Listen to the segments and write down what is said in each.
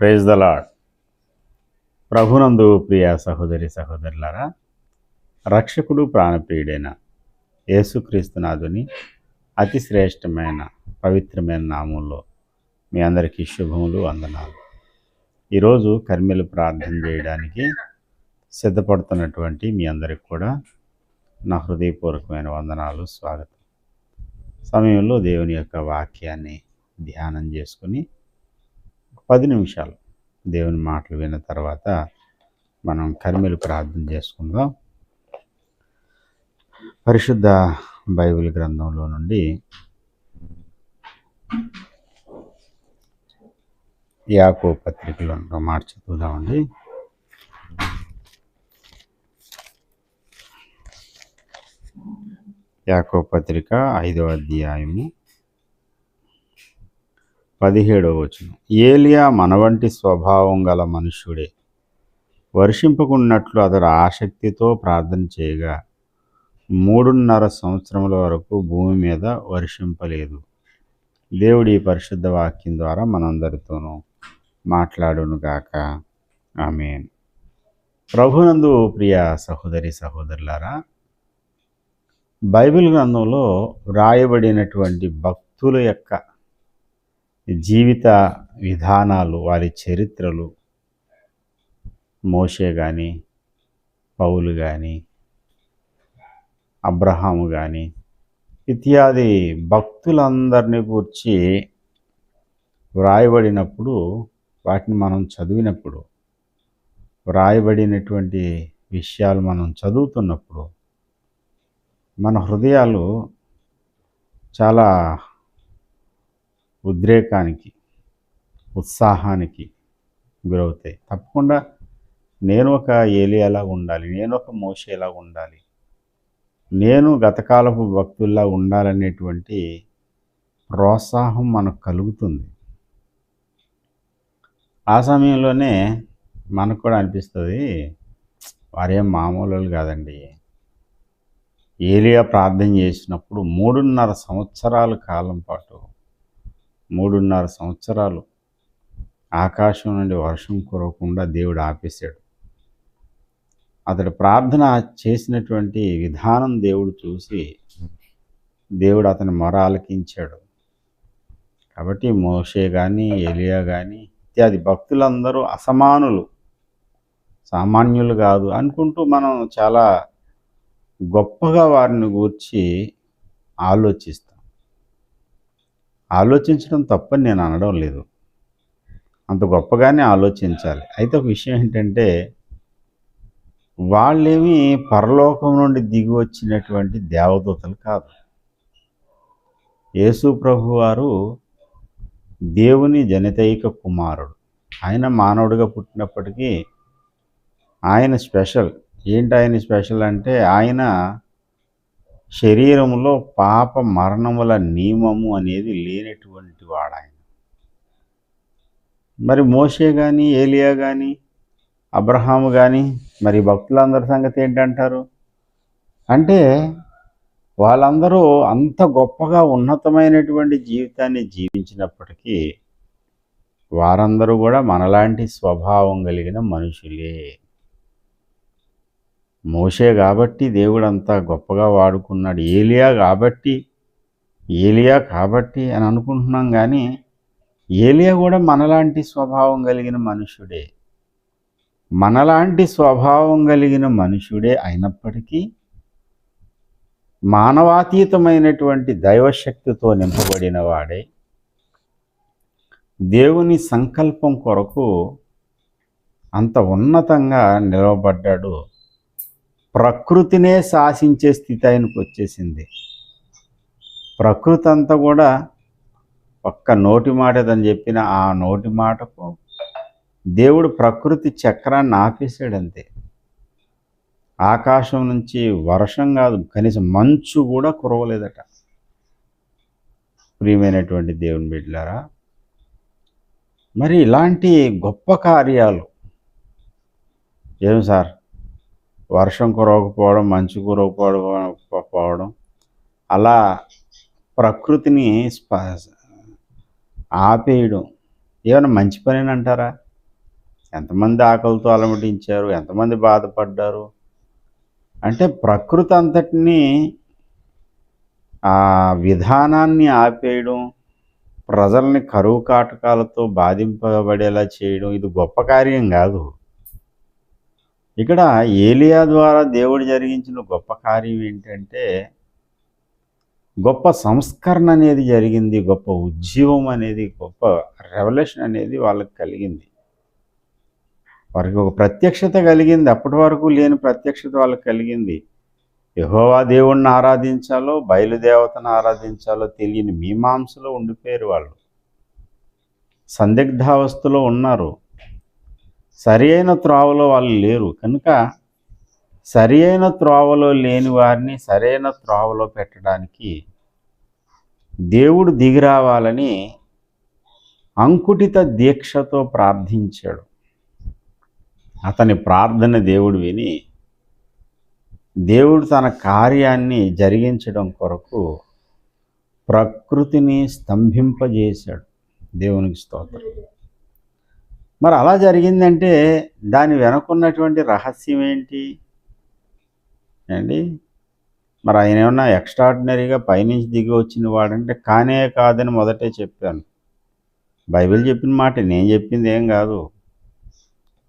Praise the lord ప్రభునందు ప్రియ సహోదరి సహోదరులారా రక్షకుడు ప్రాణప్రియుడైన యేసుక్రీస్తునాథుని అతి శ్రేష్టమైన పవిత్రమైన నామంలో మీ అందరికీ శుభములు వందనాలు. ఈరోజు కర్మెలు ప్రార్థన చేయడానికి సిద్ధపడుతున్నటువంటి మీ అందరికి కూడా నా హృదయపూర్వకమైన వందనాలు స్వాగతం. సమయంలో దేవుని యొక్క వాక్యాన్ని ధ్యానం చేసుకుని పది నిమిషాలు దేవుని మాటలు విన్న తర్వాత మనం కరిమెలు ప్రార్థన చేసుకుందాం. పరిశుద్ధ బైబిల్ గ్రంథంలో నుండి యాకో పత్రికలో మాట చదువుదామండి. యాకో పత్రిక ఐదవ అధ్యాయము పదిహేడవ వచనం. ఏలియా మన వంటి స్వభావం గల మనుష్యుడే. వర్షింపకున్నట్లు అతడు ఆసక్తితో ప్రార్థన చేయగా మూడున్నర సంవత్సరముల వరకు భూమి మీద వర్షింపలేదు. దేవుడి పరిశుద్ధ వాక్యం ద్వారా మనందరితోనూ మాట్లాడును గాక. ఆమెన్. ప్రభునందు ప్రియ సహోదరి సహోదరులారా బైబిల్ గ్రంథంలో వ్రాయబడినటువంటి భక్తుల యొక్క జీవిత విధానాలు వారి చరిత్రలు మోషే కానీ పౌలు కానీ అబ్రహాము కానీ ఇత్యాది భక్తులందరినీ గురించి వ్రాయబడినప్పుడు వాటిని మనం చదివినప్పుడు వ్రాయబడినటువంటి విషయాలు మనం చదువుతున్నప్పుడు మన హృదయాలు చాలా ఉద్రేకానికి ఉత్సాహానికి గురవుతాయి. తప్పకుండా నేను ఒక ఏలియాలా ఉండాలి? నేను ఒక మోసేలా ఉండాలి? నేను గతకాలపు భక్తుల్లా ఉండాలనేటువంటి ప్రోత్సాహం మనకు కలుగుతుంది. ఆ సమయంలోనే మనకు కూడా అనిపిస్తుంది వారేం మామూలు కాదండి. ఏలియా ప్రార్థన చేసినప్పుడు మూడున్నర సంవత్సరాల కాలం పాటు మూడున్నర సంవత్సరాలు ఆకాశం నుండి వర్షం కురవకుండా దేవుడు ఆపేశాడు. అతడు ప్రార్థన చేసినటువంటి విధానం దేవుడు చూసి దేవుడు అతని మొర ఆలకించాడు. కాబట్టి మోషే కానీ ఎలియా కానీ ఇత్యాది భక్తులందరూ అసమానులు సామాన్యులు కాదు అనుకుంటూ మనం చాలా గొప్పగా వారిని గూర్చి ఆలోచిస్తాం. ఆలోచించడం తప్పని నేను అనడం లేదు. అంత గొప్పగానే ఆలోచించాలి. అయితే ఒక విషయం ఏంటంటే వాళ్ళేమి పరలోకం నుండి దిగి వచ్చినటువంటి దేవదూతలు కాదు. యేసు ప్రభు వారు దేవుని జనితైక కుమారుడు. ఆయన మానవుడిగా పుట్టినప్పటికీ ఆయన స్పెషల్. ఏంటి ఆయన స్పెషల్ అంటే ఆయన శరీరంలో పాప మరణముల నియమము అనేది లేనటువంటి వాడాయన. మరి మోషే కానీ ఏలియా కానీ అబ్రహాము కానీ మరి భక్తులందరి సంగతి ఏంటంటారు? అంటే వాళ్ళందరూ అంత గొప్పగా ఉన్నతమైనటువంటి జీవితాన్ని జీవించినప్పటికీ వారందరూ కూడా మనలాంటి స్వభావం కలిగిన మనుషులే. మోషే కాబట్టి దేవుడు అంత గొప్పగా వాడుకున్నాడు. ఏలియా కాబట్టి ఏలియా కాబట్టి అని అనుకుంటున్నాం కానీ ఏలియా కూడా మనలాంటి స్వభావం కలిగిన మనుషుడే. మనలాంటి స్వభావం కలిగిన మనుషుడే అయినప్పటికీ మానవాతీతమైనటువంటి దైవశక్తితో నింపబడిన వాడే. దేవుని సంకల్పం కొరకు అంత ఉన్నతంగా నిలవబడ్డాడు. ప్రకృతినే శాసించే స్థితి ఆయనకు వచ్చేసింది. ప్రకృతి అంతా కూడా ఒక్క నోటి మాటదని చెప్పిన ఆ నోటి మాటకు దేవుడు ప్రకృతి చక్రాన్ని ఆపేశాడు అంతే ఆకాశం నుంచి వర్షం కాదు కనీసం మంచు కూడా కురవలేదట. ప్రియమైనటువంటి దేవుని బిడ్డలారా మరి ఇలాంటి గొప్ప కార్యాలు ఏం సార్? వర్షం కురవకపోవడం మంచు కురవకపోవడం అలా ప్రకృతిని స్ప ఆపేయడం. ఏమైనా మంచి పని అంటారా? ఎంతమంది ఆకలితో అలమటించారు ఎంతమంది బాధపడ్డారు? అంటే ప్రకృతి అంతటినీ ఆ విధానాన్ని ఆపేయడం ప్రజల్ని కరువు కాటకాలతో బాధింపబడేలా చేయడం ఇది గొప్ప కార్యం కాదు. ఇక్కడ ఏలియా ద్వారా దేవుడు జరిగించిన గొప్ప కార్యం ఏంటంటే గొప్ప సంస్కరణ అనేది జరిగింది గొప్ప ఉజ్జీవం అనేది గొప్ప రెవల్యూషన్ అనేది వాళ్ళకి కలిగింది. వారికి ఒక ప్రత్యక్షత కలిగింది అప్పటి వరకు లేని ప్రత్యక్షత వాళ్ళకి కలిగింది. యహోవా దేవుణ్ణి ఆరాధించాలో బయలుదేవతను ఆరాధించాలో తెలియని మీమాంసలో ఉండిపోయారు వాళ్ళు. సందిగ్ధావస్థలో ఉన్నారు. సరి అయిన త్రోవలో వాళ్ళు లేరు. కనుక సరి అయిన త్రోవలో లేని వారిని సరైన త్రోవలో పెట్టడానికి దేవుడు దిగిరావాలని అంకుటిత దీక్షతో ప్రార్థించాడు. అతని ప్రార్థన దేవుడు విని దేవుడు తన కార్యాన్ని జరిగించడం కొరకు ప్రకృతిని స్తంభింపజేశాడు. దేవునికి స్తోత్రం. మరి అలా జరిగిందంటే దాని వెనకున్నటువంటి రహస్యం ఏంటి? అండి మరి ఆయన ఏమన్నా ఎక్స్ట్రాడినరీగా పైనుంచి దిగి వచ్చిన వాడంటే కానే కాదని మొదటే చెప్పాను. బైబిల్ చెప్పిన మాట నేను చెప్పింది ఏం కాదు.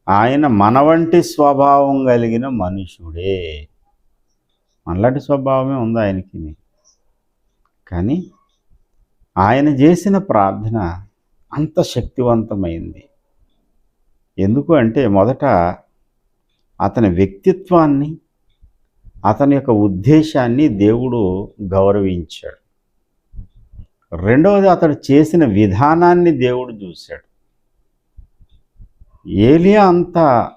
ఆయన మన వంటి స్వభావం కలిగిన మనుషుడే. మనలాంటి స్వభావమే ఉంది ఆయనకి. కానీ ఆయన చేసిన ప్రార్థన అంత శక్తివంతమైంది. ఎందుకు అంటే మొదట అతని వ్యక్తిత్వాన్ని అతని యొక్క ఉద్దేశాన్ని దేవుడు గౌరవించాడు. రెండవది అతడు చేసిన విధానాన్ని దేవుడు చూశాడు. ఏలియా అంత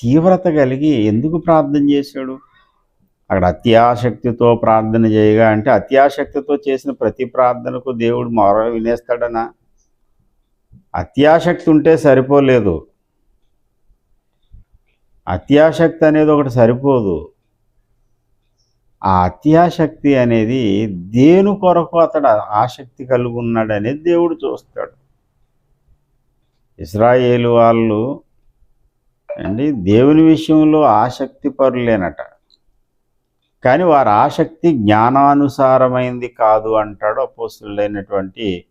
తీవ్రత కలిగి ఎందుకు ప్రార్థన చేశాడు? అక్కడ అత్యాశక్తితో ప్రార్థన చేయగా అంటే అత్యాశక్తితో చేసిన ప్రతి ప్రార్థనకు దేవుడు మరో వినేస్తాడనా? అత్యాశక్తి ఉంటే సరిపోలేదు. అత్యాశక్తి అనేది ఒకటి సరిపోదు. ఆ అత్యాశక్తి అనేది దేని కొరకు అతడు ఆసక్తి కలిగి ఉన్నాడనేది దేవుడు చూస్తాడు. ఇస్రాయేలు వాళ్ళు అండి దేవుని విషయంలో ఆసక్తి పరులేనట. కానీ వారి ఆసక్తి జ్ఞానానుసారమైంది కాదు అంటాడు అపోస్తులైనటువంటి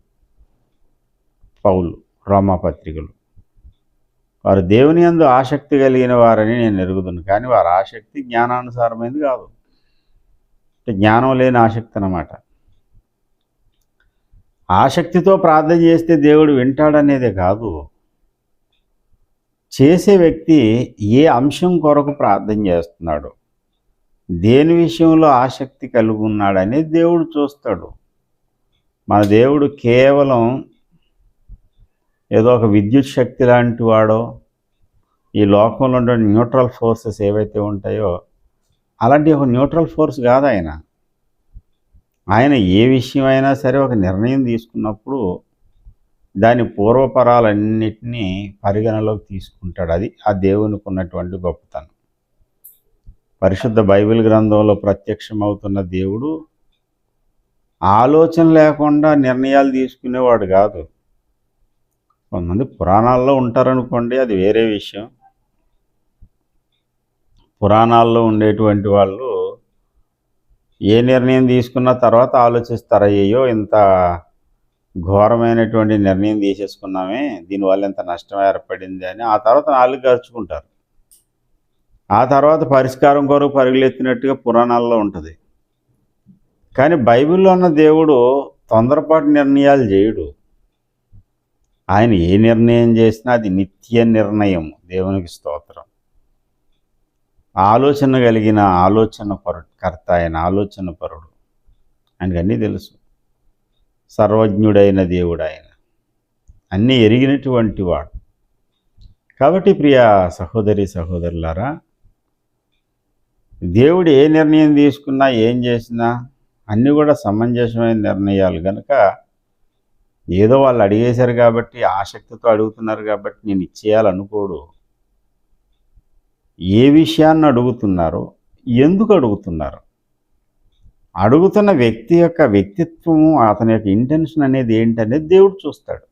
పౌలు రోమాపత్రికలు వారు దేవుని యందు ఆసక్తి కలిగిన వారని నేను ఎరుగుదును. కానీ వారి ఆసక్తి జ్ఞానానుసారమైంది కాదు. అంటే జ్ఞానం లేని ఆసక్తి అన్నమాట. ఆసక్తితో ప్రార్థన చేస్తే దేవుడు వింటాడనేదే కాదు. చేసే వ్యక్తి ఏ అంశం కొరకు ప్రార్థన చేస్తున్నాడు దేని విషయంలో ఆసక్తి కలిగి ఉన్నాడనేది దేవుడు చూస్తాడు. మన దేవుడు కేవలం ఏదో ఒక విద్యుత్ శక్తి లాంటి వాడో ఈ లోకంలో ఉండే న్యూట్రల్ ఫోర్సెస్ ఏవైతే ఉంటాయో అలాంటి ఒక న్యూట్రల్ ఫోర్స్ కాదు ఆయన. ఆయన ఏ విషయమైనా సరే ఒక నిర్ణయం తీసుకున్నప్పుడు దాని పూర్వపరాలన్నిటినీ పరిగణలోకి తీసుకుంటాడు. అది ఆ దేవునికి ఉన్నటువంటి గొప్పతనం. పరిశుద్ధ బైబిల్ గ్రంథంలో ప్రత్యక్షమవుతున్న దేవుడు ఆలోచన లేకుండా నిర్ణయాలు తీసుకునేవాడు కాదు. కొంతమంది పురాణాల్లో ఉంటారనుకోండి అది వేరే విషయం. పురాణాల్లో ఉండేటువంటి వాళ్ళు ఏ నిర్ణయం తీసుకున్న తర్వాత ఆలోచిస్తారయ్యో ఇంత ఘోరమైనటువంటి నిర్ణయం తీసేసుకున్నామే దీనివల్ల ఎంత నష్టం ఏర్పడింది అని ఆ తర్వాత నాలుగు గరుచుకుంటారు ఆ తర్వాత పరిష్కారం కొరకు పరుగులెత్తినట్టుగా పురాణాల్లో ఉంటుంది. కానీ బైబిల్లో ఉన్న దేవుడు తొందరపాటు నిర్ణయాలు చేయడు. ఆయన ఏ నిర్ణయం చేసినా అది నిత్య నిర్ణయం. దేవునికి స్తోత్రం. ఆలోచన కలిగిన ఆలోచన పరు కర్త ఆయన ఆలోచన పరుడు. ఆయనకు అన్నీ తెలుసు. సర్వజ్ఞుడైన దేవుడు ఆయన. అన్నీ ఎరిగినటువంటి వాడు. కాబట్టి ప్రియ సహోదరి సహోదరులారా దేవుడు ఏ నిర్ణయం తీసుకున్నా ఏం చేసినా అన్నీ కూడా సమంజసమైన నిర్ణయాలు. కనుక ఏదో వాళ్ళు అడిగేశారు కాబట్టి ఆసక్తితో అడుగుతున్నారు కాబట్టి నేను ఇచ్చేయాలనుకోడు. ఏ విషయాన్ని అడుగుతున్నారో ఎందుకు అడుగుతున్నారు? అడుగుతున్న వ్యక్తి యొక్క వ్యక్తిత్వము అతని యొక్క ఇంటెన్షన్ అనేది ఏంటనేది దేవుడు చూస్తాడు.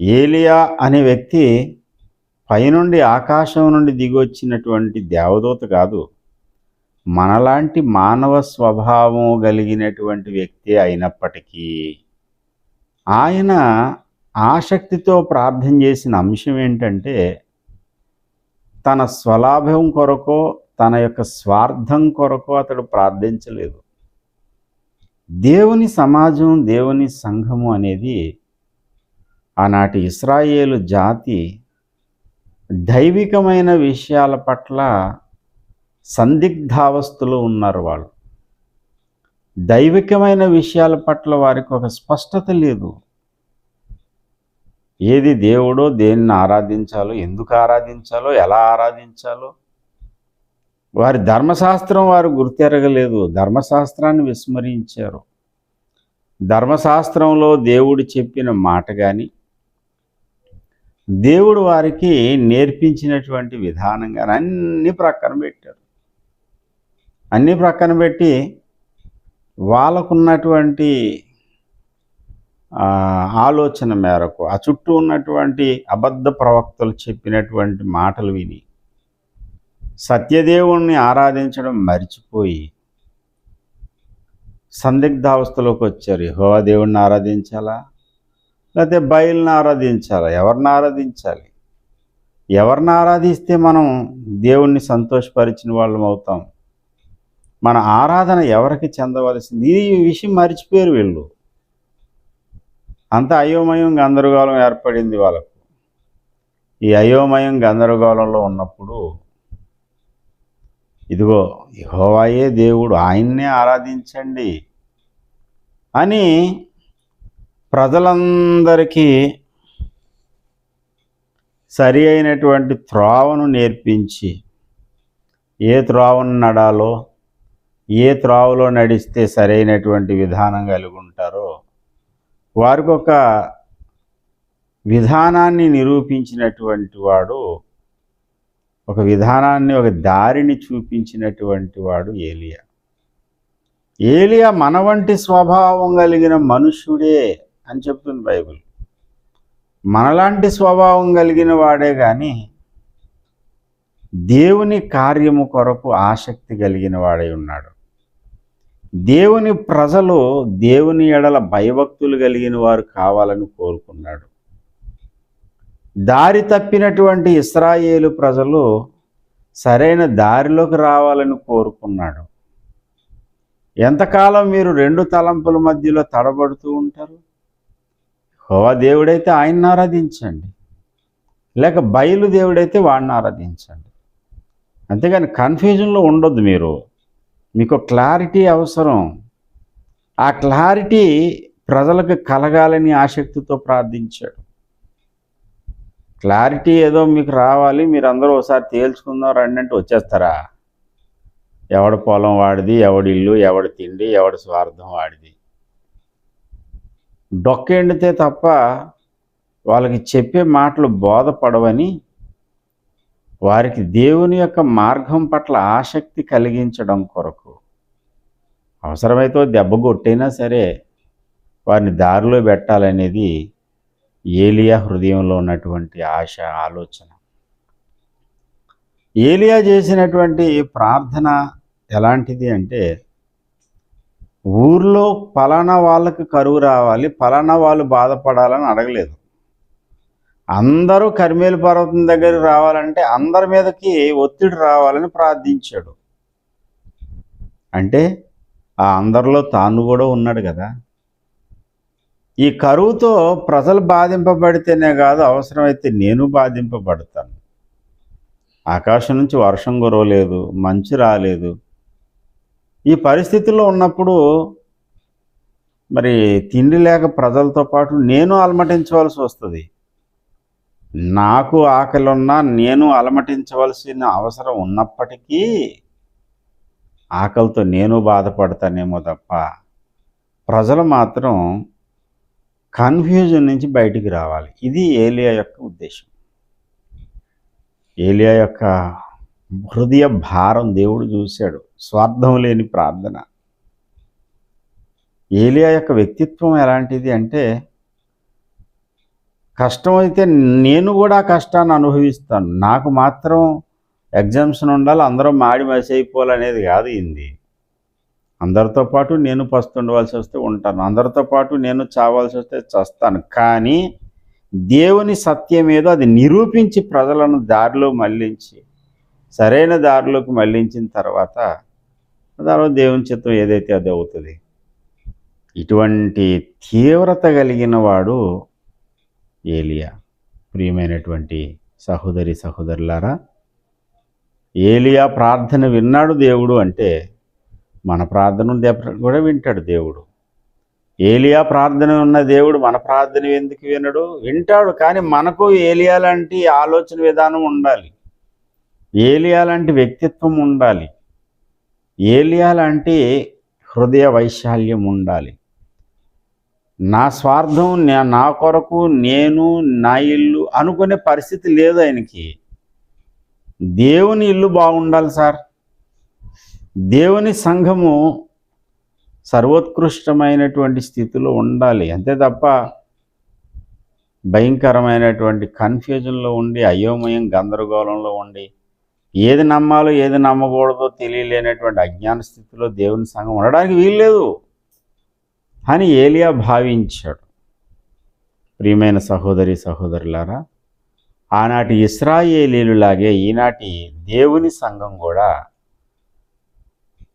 ఏలియా అనే వ్యక్తి పైనుండి ఆకాశం నుండి దిగొచ్చినటువంటి దేవదూత కాదు. మనలాంటి మానవ స్వభావం కలిగినటువంటి వ్యక్తి అయినప్పటికీ ఆయన ఆసక్తితో ప్రార్థన చేసిన అంశం ఏంటంటే తన స్వలాభం కొరకో తన యొక్క స్వార్థం కొరకో అతడు ప్రార్థించలేదు. దేవుని సమాజం దేవుని సంఘము అనేది ఆనాటి ఇస్రాయేలు జాతి దైవికమైన విషయాల పట్ల సందిగ్ధావస్థలో ఉన్నారు వాళ్ళు. దైవికమైన విషయాల పట్ల వారికి ఒక స్పష్టత లేదు. ఏది దేవుడో దేన్ని ఆరాధించాలో ఎందుకు ఆరాధించాలో ఎలా ఆరాధించాలో. వారి ధర్మశాస్త్రం వారు గుర్తెరగలేదు. ధర్మశాస్త్రాన్ని విస్మరించారు. ధర్మశాస్త్రంలో దేవుడు చెప్పిన మాట కానీ దేవుడు వారికి నేర్పించినటువంటి విధానం కానీ అన్నీ ప్రక్కన పెట్టారు. అన్నీ ప్రక్కన పెట్టి వాళ్ళకున్నటువంటి ఆలోచన మేరకు ఆ చుట్టూ ఉన్నటువంటి అబద్ధ ప్రవక్తలు చెప్పినటువంటి మాటలు విని సత్యదేవుణ్ణి ఆరాధించడం మర్చిపోయి సందిగ్ధావస్థలోకి వచ్చారు. యెహోవా దేవుణ్ణి ఆరాధించాలా? లేకపోతే బయలుని ఆరాధించాలా? ఎవరిని ఆరాధించాలి? ఎవరిని ఆరాధిస్తే మనం దేవుణ్ణి సంతోషపరిచిన వాళ్ళం అవుతాం. మన ఆరాధన ఎవరికి చెందవలసింది? ఈ విషయం మర్చిపోయారు వీళ్ళు. అంత అయోమయం గందరగోళం ఏర్పడింది వాళ్ళకు. ఈ అయోమయం గందరగోళంలో ఉన్నప్పుడు ఇదిగో యహోవాయే దేవుడు ఆయన్నే ఆరాధించండి అని ప్రజలందరికీ సరి అయినటువంటి త్రోవను నేర్పించి ఏ త్రోవను నడాలో ఏ త్రావులో నడిస్తే సరైనటువంటి విధానం కలిగి ఉంటారో వారికి ఒక విధానాన్ని నిరూపించినటువంటి వాడు ఒక విధానాన్ని ఒక దారిని చూపించినటువంటి వాడు ఏలియా. ఏలియా మన వంటి స్వభావం కలిగిన మనుష్యుడే అని చెప్తుంది బైబిల్. మనలాంటి స్వభావం కలిగిన వాడే కానీ దేవుని కార్యము కొరకు ఆసక్తి కలిగిన వాడై ఉన్నాడు. దేవుని ప్రజలు దేవుని ఎడల భయభక్తులు కలిగిన వారు కావాలని కోరుకున్నాడు. దారి తప్పినటువంటి ఇస్రాయేలు ప్రజలు సరైన దారిలోకి రావాలని కోరుకున్నాడు. ఎంతకాలం మీరు రెండు తలంపుల మధ్యలో తడబడుతూ ఉంటారు? హోవా దేవుడైతే ఆయన్ని ఆరాధించండి. లేక బయలు దేవుడైతే వాడిని ఆరాధించండి. అంతేగాని కన్ఫ్యూజన్లో ఉండొద్దు మీరు. మీకు క్లారిటీ అవసరం. ఆ క్లారిటీ ప్రజలకు కలగాలని ఆసక్తితో ప్రార్థించాడు. క్లారిటీ ఏదో మీకు రావాలి మీరు అందరూ ఒకసారి తేల్చుకుందాం రండి అంటే వచ్చేస్తారా? ఎవడి పొలం వాడిది ఎవడి ఇల్లు ఎవడి తిండి ఎవడి స్వార్థం వాడిది. డొక్కెండితే తప్ప వాళ్ళకి చెప్పే మాటలు బోధపడవని వారికి దేవుని యొక్క మార్గం పట్ల ఆసక్తి కలిగించడం కొరకు. అవసరమైతే దెబ్బ కొట్టైనా సరే వారిని దారిలో పెట్టాలనేది ఏలియా హృదయంలో ఉన్నటువంటి ఆశ ఆలోచన. ఏలియా చేసినటువంటి ప్రార్థన ఎలాంటిది అంటే ఊర్లో పలానా వాళ్ళకి కరువు రావాలి పలానా వాళ్ళు బాధపడాలని అడగలేదు. అందరూ కర్మేలు పర్వతం దగ్గరికి రావాలంటే అందరి మీదకి ఒత్తిడి రావాలని ప్రార్థించాడు. అంటే ఆ అందరిలో తాను కూడా ఉన్నాడు కదా. ఈ కరువుతో ప్రజలు బాధింపబడితేనే కాదు అవసరమైతే నేను బాధింపబడతాను. ఆకాశం నుంచి వర్షం కురవలేదు మంచు రాలేదు. ఈ పరిస్థితుల్లో ఉన్నప్పుడు మరి తిండి లేక ప్రజలతో పాటు నేను అలమటించవలసి వస్తుంది. నాకు ఆకలి ఉన్నా నేను అలమటించవలసిన అవసరం ఉన్నప్పటికీ ఆకలితో నేను బాధపడతానేమో తప్ప ప్రజలు మాత్రం కన్ఫ్యూజన్ నుంచి బయటికి రావాలి. ఇది ఏలియా యొక్క ఉద్దేశం. ఏలియా యొక్క హృదయ భారం దేవుడు చూశాడు. స్వార్థం లేని ప్రార్థన. ఏలియా యొక్క వ్యక్తిత్వం ఎలాంటిది అంటే కష్టమైతే నేను కూడా కష్టాన్ని అనుభవిస్తాను. నాకు మాత్రం ఎగ్జామ్షన్ ఉండాలి అందరం మాడి మసి అయిపోవాలనేది కాదు ఇంది. అందరితో పాటు నేను పస్తుండవలసి వస్తే ఉంటాను. అందరితో పాటు నేను చావాల్సి వస్తే చస్తాను. కానీ దేవుని సత్యం ఏదో అది నిరూపించి ప్రజలను దారిలో మళ్ళించి సరైన దారిలోకి మళ్ళించిన తర్వాత తర్వాత దేవుని చిత్తం ఏదైతే అది అవుతుంది. ఇటువంటి తీవ్రత కలిగిన వాడు ఏలియా. ప్రియమైనటువంటి సహోదరి సహోదరులారా ఏలియా ప్రార్థన విన్నాడు దేవుడు అంటే మన ప్రార్థన కూడా వింటాడు దేవుడు. ఏలియా ప్రార్థన ఉన్న దేవుడు మన ప్రార్థన ఎందుకు వినడు? వింటాడు కానీ మనకు ఏలియా లాంటి ఆలోచన విధానం ఉండాలి. ఏలియా లాంటి వ్యక్తిత్వం ఉండాలి. ఏలియా లాంటి హృదయ వైశాల్యం ఉండాలి. నా స్వార్థం నా- నా కొరకు నేను నా ఇల్లు అనుకునే పరిస్థితి లేదు ఆయనకి. దేవుని ఇల్లు బాగుండాలి సార్. దేవుని సంఘము సర్వోత్కృష్టమైనటువంటి స్థితిలో ఉండాలి. అంతే తప్ప భయంకరమైనటువంటి కన్ఫ్యూజన్లో ఉండి అయోమయం గందరగోళంలో ఉండి ఏది నమ్మాలో ఏది నమ్మకూడదో తెలియలేనటువంటి అజ్ఞాన స్థితిలో దేవుని సంఘం ఉండడానికి వీల్లేదు. అని ఏలియా భావించాడు. ప్రియమైన సహోదరి సహోదరులారా ఆనాటి ఇస్రాయేలీలులాగే ఈనాటి దేవుని సంఘం కూడా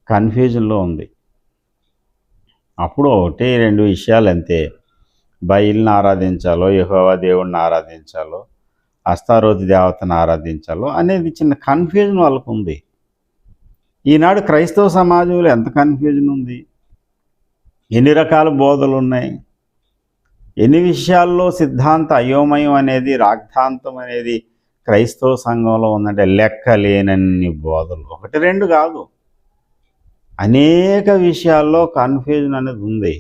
కన్ఫ్యూజన్లో ఉంది. అప్పుడు ఒకటి రెండు విషయాలు అంతే. బయల్ని ఆరాధించాలో యహోవా దేవుణ్ణి ఆరాధించాలో అస్తారోతి దేవతను ఆరాధించాలో అనేది చిన్న కన్ఫ్యూజన్ వాళ్ళకు ఉంది. ఈనాడు క్రైస్తవ సమాజంలో ఎంత కన్ఫ్యూజన్ ఉంది? ఎన్ని రకాల బోధలు ఉన్నాయి ఎన్ని విషయాల్లో సిద్ధాంత అయోమయం అనేది రాగ్ధాంతం అనేది క్రైస్తవ సంఘంలో ఉందంటే లెక్క లేనన్ని బోధలు. ఒకటి రెండు కాదు. అనేక విషయాల్లో కన్ఫ్యూజన్ అనేది ఉంది.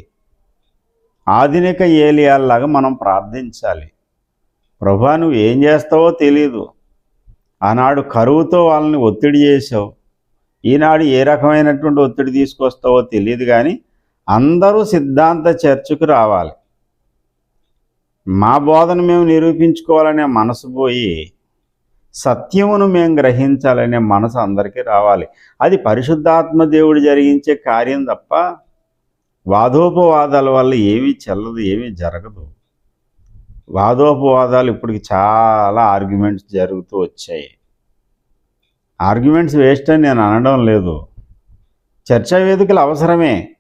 ఆధునిక ఏలియాల్లాగా మనం ప్రార్థించాలి. ప్రభా నువ్వు ఏం చేస్తావో తెలియదు ఆనాడు కరువుతో వాళ్ళని ఒత్తిడి చేసావు ఈనాడు ఏ రకమైనటువంటి ఒత్తిడి తీసుకొస్తావో తెలియదు కానీ అందరూ సిద్ధాంత చర్చకు రావాలి. మా బోధన మేము నిరూపించుకోవాలనే మనసు పోయి సత్యమును మేము గ్రహించాలనే మనసు అందరికీ రావాలి. అది పరిశుద్ధాత్మ దేవుడు జరిగించే కార్యం తప్ప వాదోపవాదాల వల్ల ఏమీ చెల్లదు ఏమీ జరగదు. వాదోపవాదాలు ఇప్పటికి చాలా ఆర్గ్యుమెంట్స్ జరుగుతూ వచ్చాయి. ఆర్గ్యుమెంట్స్ వేస్ట్ అని నేను అనడం లేదు. చర్చా వేదికలు అవసరమే.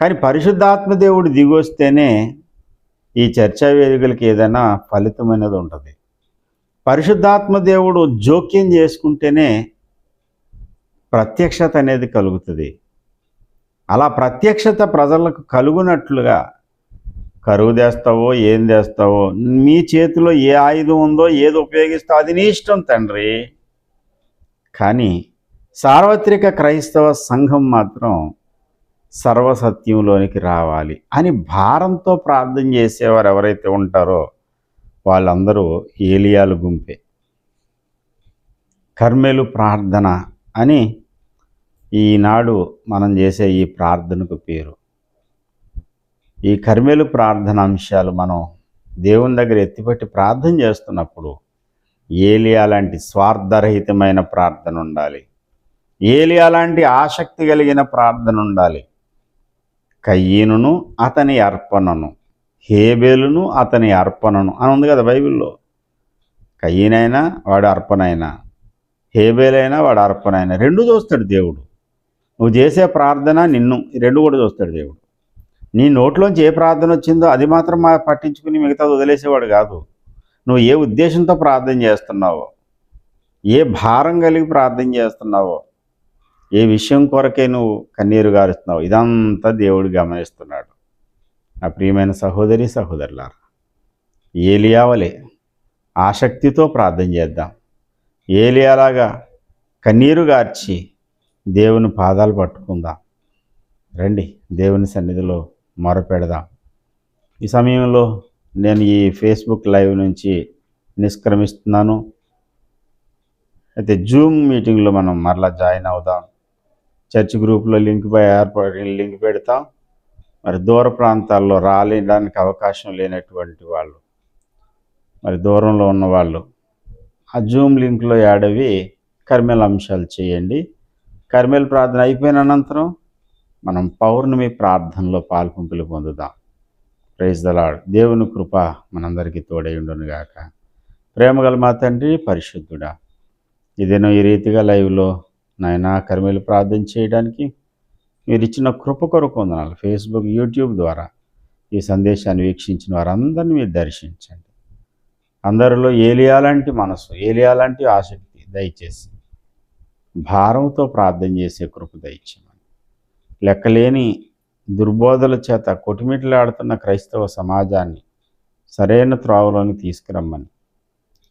కానీ పరిశుద్ధాత్మ దేవుడు దిగొస్తేనే ఈ చర్చా వేదికలకి ఏదైనా ఫలితం అనేది ఉంటుంది. పరిశుద్ధాత్మ దేవుడు జోక్యం చేసుకుంటేనే ప్రత్యక్షత అనేది కలుగుతుంది. అలా ప్రత్యక్షత ప్రజలకు కలుగునట్లుగా కరువు తెస్తావో ఏం తెస్తావో మీ చేతిలో ఏ ఆయుధం ఉందో ఏది ఉపయోగిస్తావు అది నీ ఇష్టం తండ్రి. కానీ సార్వత్రిక క్రైస్తవ సంఘం మాత్రం సర్వసత్యంలోనికి రావాలి అని భారంతో ప్రార్థన చేసేవారు ఎవరైతే ఉంటారో వాళ్ళందరూ ఏలియాలు గుంపే. కర్మెలు ప్రార్థన అని ఈనాడు మనం చేసే ఈ ప్రార్థనకు పేరు. ఈ కర్మెలు ప్రార్థన అంశాలు మనం దేవుని దగ్గర ఎత్తిపెట్టి ప్రార్థన చేస్తున్నప్పుడు ఏలియా లాంటి స్వార్థరహితమైన ప్రార్థన ఉండాలి. ఏలియా లాంటి ఆసక్తి కలిగిన ప్రార్థన ఉండాలి. కయ్యనును అతని అర్పణను హేబేలును అతని అర్పణను అని ఉంది కదా బైబిల్లో. కయ్యనైనా వాడు అర్పణైనా హేబేలైనా వాడు అర్పణైనా. రెండు చూస్తాడు దేవుడు. నువ్వు చేసే ప్రార్థన నిన్ను రెండు కూడా చూస్తాడు దేవుడు. నీ నోట్లోంచి ఏ ప్రార్థన వచ్చిందో అది మాత్రం మా పట్టించుకుని మిగతాది వదిలేసేవాడు కాదు. నువ్వు ఏ ఉద్దేశంతో ప్రార్థన చేస్తున్నావో ఏ భారం కలిగి ప్రార్థన చేస్తున్నావో ఏ విషయం కొరకే నువ్వు కన్నీరు గారుస్తున్నావు? ఇదంతా దేవుడు గమనిస్తున్నాడు. నా ప్రియమైన సహోదరి సహోదరులారా ఏలియావలే ఆసక్తితో ప్రార్థన చేద్దాం. ఏలియాలాగా కన్నీరు గార్చి దేవుని పాదాలు పట్టుకుందాం. రండి దేవుని సన్నిధిలో మొరపెడదాం. ఈ సమయంలో నేను ఈ ఫేస్బుక్ లైవ్ నుంచి నిష్క్రమిస్తున్నాను. అయితే జూమ్ మీటింగ్లో మనం మరలా జాయిన్ అవుదాం. చర్చ్ గ్రూప్లో లింక్ పై ఏర్పడి లింక్ పెడతాం. మరి దూర ప్రాంతాల్లో రాలేడానికి అవకాశం లేనటువంటి వాళ్ళు మరి దూరంలో ఉన్న వాళ్ళు ఆ జూమ్ లింక్లో ఆడవి అవి కర్మేల అంశాలు చేయండి. కర్మేల ప్రార్థన అయిపోయిన అనంతరం మనం పౌర్ణమి ప్రార్థనలో పాల్పంపులు పొందుదాం. ప్రైజ్ దలాడ్ దేవుని కృప మనందరికీ తోడైండునుగాక ప్రేమగల మా తండ్రి పరిశుద్ధుడా ఇదేనో ఈ రీతిగా లైవ్లో నాయన కర్మీలు ప్రార్థన చేయడానికి మీరు ఇచ్చిన కృప కొరకు వందనాలు. ఫేస్బుక్ యూట్యూబ్ ద్వారా ఈ సందేశాన్ని వీక్షించిన వారందరినీ మీరు దర్శించండి. అందరిలో ఏలియాలాంటి మనసు ఏలియాలాంటి ఆసక్తి దయచేసి భారంతో ప్రార్థన చేసే కృప దయచేయమని. లెక్కలేని దుర్బోధల చేత కొటిమిట్లాడుతున్న క్రైస్తవ సమాజాన్ని సరైన త్రోవలోని తీసుకురమ్మని.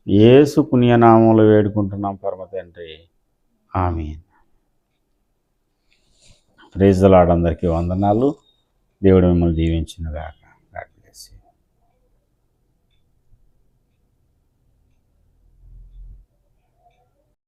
ఏసు పుణ్యనామంలో వేడుకుంటున్నాం పరమ తండ్రి ఆమె ప్రేజలాడందరికీ వందనాలు. దేవుడు మిమ్మల్ని దీవించినగాక